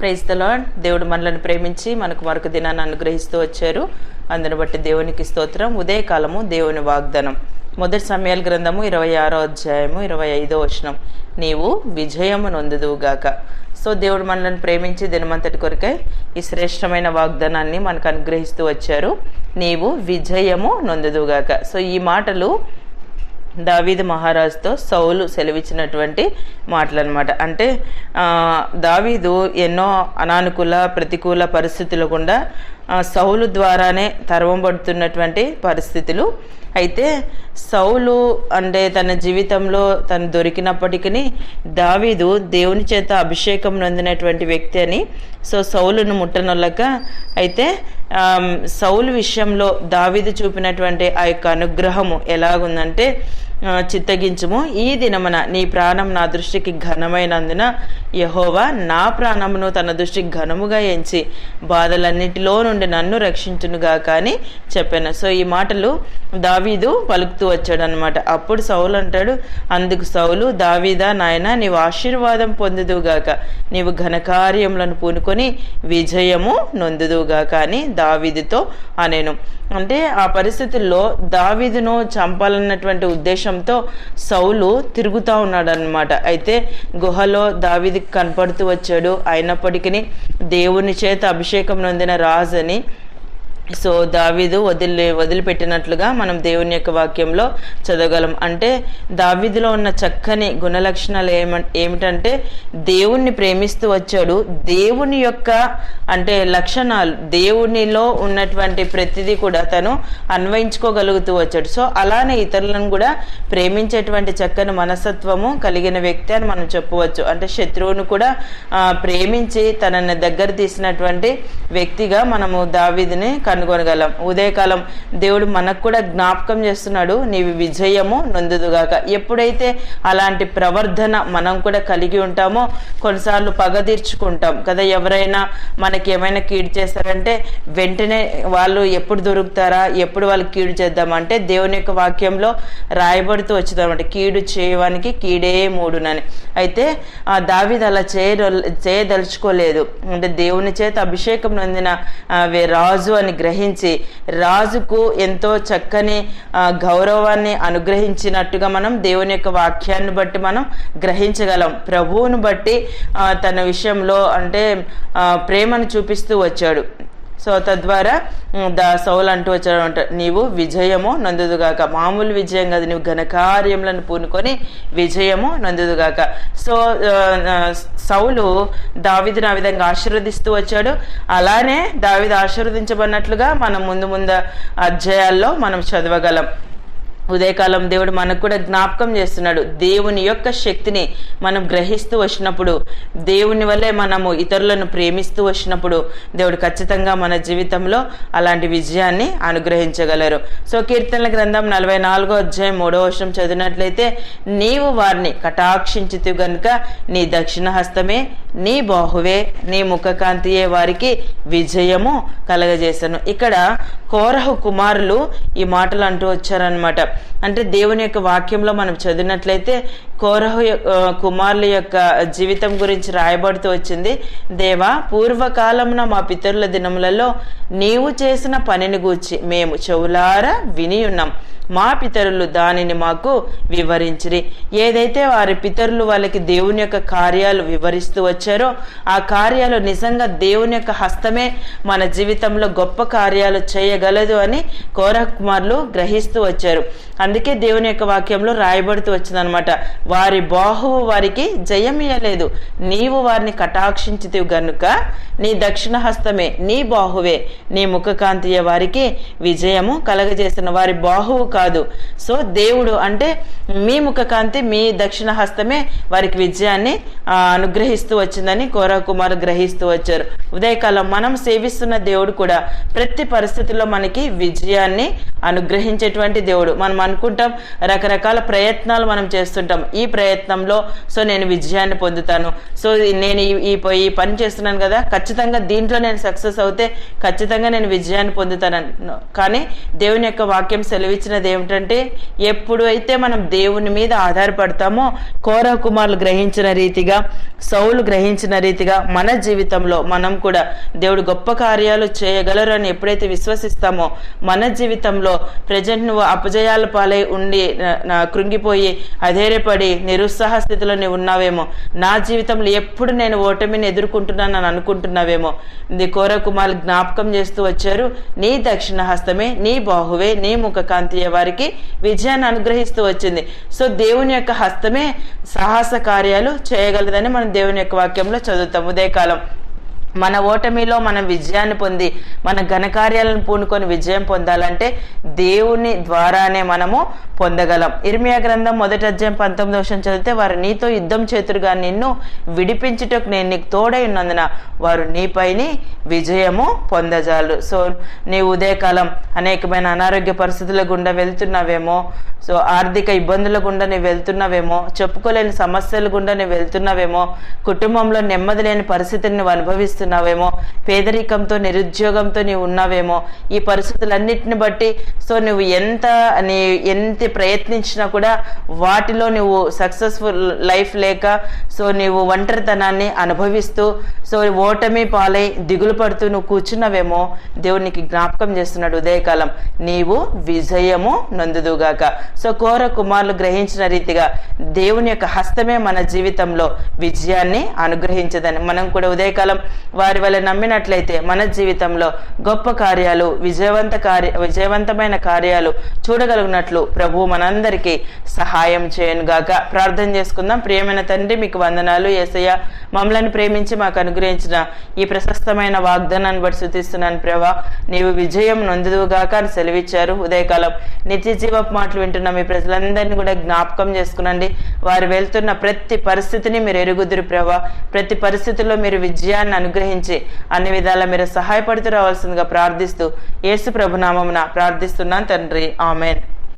Praise the దేవుడు మనల్ని ప్రేమించి మనకు మరొక దినాన్ని అనుగ్రహిస్తూ వచ్చారు. అందుని బట్టి దేవునికి స్తోత్రం. ఉదయకాలము దేవుని వాగ్దానం. మొదటి సమయాల గ్రంథము ఇరవై ఆరో అధ్యాయము ఇరవై ఐదో వచనం. నీవు విజయము నొందుదువుగాక సో దేవుడు మనల్ని ప్రేమించి దినమంతటి కొరకై ఈ శ్రేష్టమైన వాగ్దానాన్ని మనకు అనుగ్రహిస్తూ వచ్చారు. నీవు విజయము నొందుదువుగాక సో ఈ మాటలు దావీదు మహారాజుతో సౌలు సెలవిచ్చినటువంటి మాటలు అనమాట అంటే దావీదు ఎన్నో అనానుకూల ప్రతికూల పరిస్థితులు గుండా సౌలు ద్వారానే తరవబడుతున్నటువంటి పరిస్థితులు. అయితే సౌలు అంటే తన జీవితంలో తను దొరికినప్పటికీ దావీదు దేవుని చేత అభిషేకం నొందినటువంటి వ్యక్తి అని సో సౌలును ముట్టనొల్లక అయితే సౌలు విషయంలో దావీదు చూపినటువంటి ఆ యొక్క అనుగ్రహము ఎలాగుందంటే చిత్తగించుము. ఈ దినమున నీ ప్రాణం నా దృష్టికి ఘనమైనందున యహోవా నా ప్రాణమును తన దృష్టికి ఘనముగా ఎంచి బాధలన్నిటిలో నుండి నన్ను రక్షించునుగా కానీ చెప్పాను. సో ఈ మాటలు దావీదు పలుకుతూ వచ్చాడు అనమాట అప్పుడు సౌలు అంటాడు అందుకు సౌలు దావీదా నాయన నీవు ఆశీర్వాదం పొందుదుగాక నీవు ఘనకార్యములను పూనుకొని విజయము నొందుదువుగాక అని దావీదుతో అనేను. అంటే ఆ పరిస్థితుల్లో దావీదును చంపాలన్నటువంటి ఉద్దేశంతో సౌలు తిరుగుతూ ఉన్నాడనమాట అయితే గుహలో దావీదికి కనపడుతూ వచ్చాడు. అయినప్పటికీ దేవుని చేత అభిషేకం నొందిన రాజు అని సో దావీదు వదిలి వదిలిపెట్టినట్లుగా మనం దేవుని యొక్క వాక్యంలో చదవగలం. అంటే దావీదులో ఉన్న చక్కని గుణలక్షణాలు ఏమ ఏమిటంటే దేవుణ్ణి ప్రేమిస్తూ వచ్చాడు. దేవుని యొక్క అంటే లక్షణాలు దేవునిలో ఉన్నటువంటి ప్రతిదీ కూడా తను అన్వయించుకోగలుగుతూ వచ్చాడు. సో అలానే ఇతరులను కూడా ప్రేమించేటువంటి చక్కని మనస్తత్వము కలిగిన వ్యక్తి అని మనం చెప్పవచ్చు. అంటే శత్రువును కూడా ప్రేమించి తనని దగ్గర తీసినటువంటి వ్యక్తిగా మనము దావీదిని కనుగొనగలం. ఉదయకాలం దేవుడు మనకు కూడా జ్ఞాపకం చేస్తున్నాడు నీవి విజయము నొందుదుగాక. ఎప్పుడైతే అలాంటి ప్రవర్ధన మనం కూడా కలిగి ఉంటామో కొన్నిసార్లు పగ తీర్చుకుంటాం. కదా ఎవరైనా మనకి ఏమైనా కీడు చేస్తారంటే వెంటనే వాళ్ళు ఎప్పుడు దొరుకుతారా ఎప్పుడు వాళ్ళు కీడు చేద్దామంటే దేవుని యొక్క వాక్యంలో రాయబడుతూ వచ్చింది అనమాట కీడు చేయడానికి కీడే మూడునని. అయితే ఆ దావిది అలా చేయ చేయదలుచుకోలేదు. అంటే దేవుని చేత అభిషేకం నొందిన రాజు అని గ్రహించి రాజుకు ఎంతో చక్కని గౌరవాన్ని అనుగ్రహించినట్టుగా మనం దేవుని యొక్క వాక్యాన్ని బట్టి మనం గ్రహించగలం. ప్రభువును బట్టి తన విషయంలో అంటే ప్రేమను చూపిస్తూ వచ్చాడు. సో తద్వారా దా సౌలు అంటూ వచ్చాడంట నీవు విజయము నందుదుగాక. మామూలు విజయం కాదు నీవు ఘనకార్యములను పూనుకొని విజయము నందుదుగాక. సో సౌలు దావిదిని ఆ విధంగా ఆశీర్వదిస్తూ వచ్చాడు. అలానే దావిది ఆశీర్వదించబడినట్లుగా మనం ముందు ముందు అధ్యాయాల్లో మనం చదవగలం. ఉదయకాలం దేవుడు మనకు కూడా జ్ఞాపకం చేస్తున్నాడు. దేవుని యొక్క శక్తిని మనం గ్రహిస్తూ వచ్చినప్పుడు దేవుని వల్లే మనము ఇతరులను ప్రేమిస్తూ వచ్చినప్పుడు దేవుడు ఖచ్చితంగా మన జీవితంలో అలాంటి విజయాన్ని అనుగ్రహించగలరు. సో కీర్తనల గ్రంథం నలభై నాలుగో అధ్యాయం మూడో వర్షం చదివినట్లయితే నీవు వారిని కటాక్షించితు గనుక నీ దక్షిణ హస్తమే నీ బాహువే నీ ముఖకాంతియే వారికి విజయము కలగజేశాను ఇక్కడ కోరహు కుమారులు ఈ మాటలు అంటూ వచ్చారనమాట అంటే దేవుని యొక్క వాక్యంలో మనం చదివినట్లయితే కోరహు కుమారుల యొక్క జీవితం గురించి రాయబడుతూ వచ్చింది. దేవా పూర్వకాలమున మా పితరుల దినములలో నీవు చేసిన పనిని గూర్చి మేము చెవులారా విని ఉన్నాం. మా పితరులు దానిని మాకు వివరించిరి. ఏదైతే వారి పితరులు వాళ్ళకి దేవుని యొక్క కార్యాలు వివరిస్తూ వచ్చారో ఆ కార్యాలు నిజంగా దేవుని యొక్క హస్తమే మన జీవితంలో గొప్ప కార్యాలు చేయ చేయగలదు అని కోర కుమారులు గ్రహిస్తూ వచ్చారు. అందుకే దేవుని యొక్క వాక్యంలో రాయబడుతూ వచ్చిందనమాట వారి బాహువు వారికి జయమియలేదు నీవు వారిని కటాక్షించితివి గనుక నీ దక్షిణ హస్తమే నీ బాహువే. నీ ముఖకాంతియ వారికి విజయము కలగజేసిన వారి బాహువు కాదు. సో దేవుడు అంటే మీ ముఖకాంతి మీ దక్షిణ హస్తమే వారికి విజయాన్ని అనుగ్రహిస్తూ వచ్చిందని కోర కుమార్ గ్రహిస్తూ వచ్చారు. ఉదయకాలం మనం సేవిస్తున్న దేవుడు కూడా ప్రతి పరిస్థితిలో మనకి విజయాన్ని అనుగ్రహించేటువంటి దేవుడు. మనం అనుకుంటాం రకరకాల ప్రయత్నాలు మనం చేస్తుంటాం. ఈ ప్రయత్నంలో సో నేను విజయాన్ని పొందుతాను. సో నేను ఈ- ఈ పని చేస్తున్నాను కదా ఖచ్చితంగా దీంట్లో నేను సక్సెస్ అవుతే ఖచ్చితంగా నేను విజయాన్ని పొందుతాను. కానీ దేవుని యొక్క వాక్యం సెలవిచ్చినది ఏమిటంటే ఎప్పుడు అయితే మనం దేవుని మీద ఆధారపడతామో కోరకుమారులు గ్రహించిన రీతిగా సౌలు గ్రహించిన రీతిగా మన జీవితంలో మనం కూడా దేవుడు గొప్ప కార్యాలు చేయగలరు అని ఎప్పుడైతే విశ్వసిస్తామో మన జీవితంలో ప్రజెంట్ నువ్వు అపజయాల పాలై ఉండి కృంగిపోయి అధైర్యపడి నిరుత్సాహ స్థితిలో నువ్వు ఉన్నావేమో. నా జీవితంలో ఎప్పుడు నేను ఓటమిని ఎదుర్కొంటున్నానని అనుకుంటున్నావేమో. నీ కోరకుమార్ జ్ఞాపకం చేస్తూ వచ్చారు నీ దక్షిణ హస్తమే నీ బాహువే నీ ముఖకాంతియ వారికి విజయాన్ని అనుగ్రహిస్తూ వచ్చింది. సో దేవుని యొక్క హస్తమే సాహస కార్యాలు చేయగలదని మనం దేవుని యొక్క వాక్యంలో చదువుతాం. ఉదయకాలం. మన ఓటమిలో మనం విజయాన్ని పొంది మన ఘనకార్యాలను పూనుకొని విజయం పొందాలంటే దేవుని ద్వారానే మనము పొందగలం. ఇర్మియా గ్రంథం మొదటి అధ్యాయం పంతొమ్మిది వర్షం చదివితే వారు నీతో యుద్ధం చేతురుగా నిన్ను విడిపించుటకు నేను నీకు తోడై ఉన్నందున వారు నీపైని విజయము పొందజాలు. సో నీ ఉదయకాలం అనేకమైన అనారోగ్య పరిస్థితుల గుండా వెళ్తున్నావేమో సో ఆర్థిక ఇబ్బందుల గుండా నీవు వెళ్తున్నావేమో చెప్పుకోలేని సమస్యల గుండా నీ వెళ్తున్నావేమో కుటుంబంలో నెమ్మది లేని పరిస్థితిని నువ్వు అనుభవిస్తున్నావేమో పేదరికంతో నిరుద్యోగంతో నీవు ఉన్నావేమో? ఈ పరిస్థితులన్నిటిని బట్టి సో నువ్వు ఎంత నీ ఎంత ప్రయత్నించినా కూడా వాటిలో నువ్వు సక్సెస్ఫుల్ లైఫ్ లేక సో నీవు ఒంటరితనాన్ని అనుభవిస్తూ సో ఓటమి పాలై దిగులు పడుతూ నువ్వు కూర్చున్నావేమో? దేవునికి జ్ఞాపకం చేస్తున్నాడు ఉదయకాలం. నీవు విజయము నందుదుగాక. సో కోర కుమారులు గ్రహించిన రీతిగా దేవుని యొక్క హస్తమే మన జీవితంలో విజయాన్ని అనుగ్రహించదని మనం కూడా ఉదయకాలం వారి వల్ల నమ్మినట్లయితే మన జీవితంలో గొప్ప కార్యాలు విజయవంత కార్య విజయవంతమైన కార్యాలు చూడగలిగినట్లు ప్రభు మనందరికీ సహాయం చేయనుగాక. ప్రార్థన చేసుకుందాం. ప్రియమైన తండ్రి మీకు వందనాలు. ఏసయ్య మమ్మల్ని ప్రేమించి మాకు అనుగ్రహించిన ఈ ప్రశస్తమైన వాగ్దానాన్ని బట్టి శుతిస్తున్నాను ప్రభా. నీవు విజయం నొందుదుగాక అని సెలవిచ్చారు. ఉదయకాలం నిత్య జీవపు మాటలు వింటున్న మీ ప్రజలందరినీ కూడా జ్ఞాపకం చేసుకునండి. వారు వెళ్తున్న ప్రతి పరిస్థితిని మీరు ఎరుగుదురు ప్రభా. ప్రతి పరిస్థితుల్లో మీరు విజయాన్ని అనుగ్రహించి అన్ని విధాలా మీరు సహాయపడుతూ రావాల్సిందిగా ప్రార్థిస్తూ యేసు ప్రభునామమున ప్రార్థిస్తున్నాను తండ్రి. ఆమెన్.